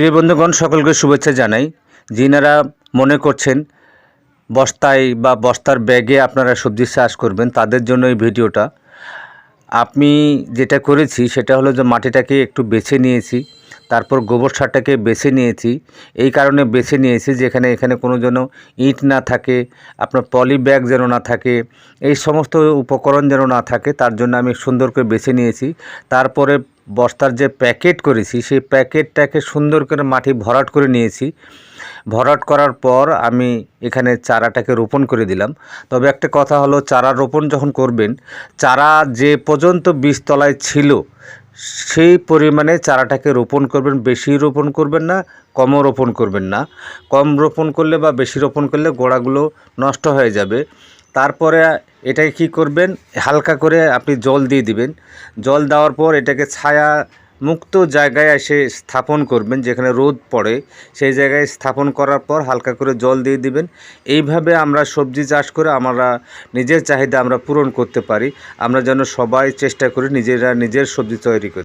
প্রিয় বন্ধুগণ, সকলকে শুভেচ্ছা জানাই। যিনারা মনে করছেন বস্তায় বা বস্তার ব্যাগে আপনারা সবজি চাষ করবেন, তাদের জন্য এই ভিডিওটা। আমি যেটা করেছি, সেটা হলো যে মাটিটাকে একটু বেছে নিয়েছি, তারপর গোবর সারটাকে বেছে নিয়েছি। এই কারণে বেছে নিয়েছি যেখানে এখানে কোনো যেন ইট না থাকে, আপনার পলি ব্যাগ যেন না থাকে, এই সমস্ত উপকরণ যেন না থাকে, তার জন্য আমি সুন্দর করে বেছে নিয়েছি। তারপরে বস্তার যে প্যাকেট করেছি, সেই প্যাকেটটাকে সুন্দর করে মাটি ভরাট করে নিয়েছি। ভরাট করার পর আমি এখানে চারাটাকে রোপণ করে দিলাম। তবে একটা কথা হলো, চারা রোপণ যখন করবেন, চারা যে পর্যন্ত বীজতলায় ছিল, সেই পরিমাণে চারাটাকে রোপণ করবেন। বেশি রোপণ করবেন না, কমও রোপণ করবেন না। কম রোপণ করলে বা বেশি রোপণ করলে গোড়াগুলো নষ্ট হয়ে যাবে। তারপরে এটাকে কি করবেন? হালকা করে আপনি জল দিয়ে দিবেন। জল দেওয়ার পর এটাকে ছায়া মুক্ত জায়গায় এসে স্থাপন করবেন, যেখানে রোদ পড়ে। সেই জায়গায় স্থাপন করার পর হালকা করে জল দিয়ে দিবেন। এইভাবে আমরা সবজি চাষ করে আমরা নিজের চাহিদা আমরা পূরণ করতে পারি। আমরা যেন সবাই চেষ্টা করি নিজেরা নিজের সবজি তৈরি করতে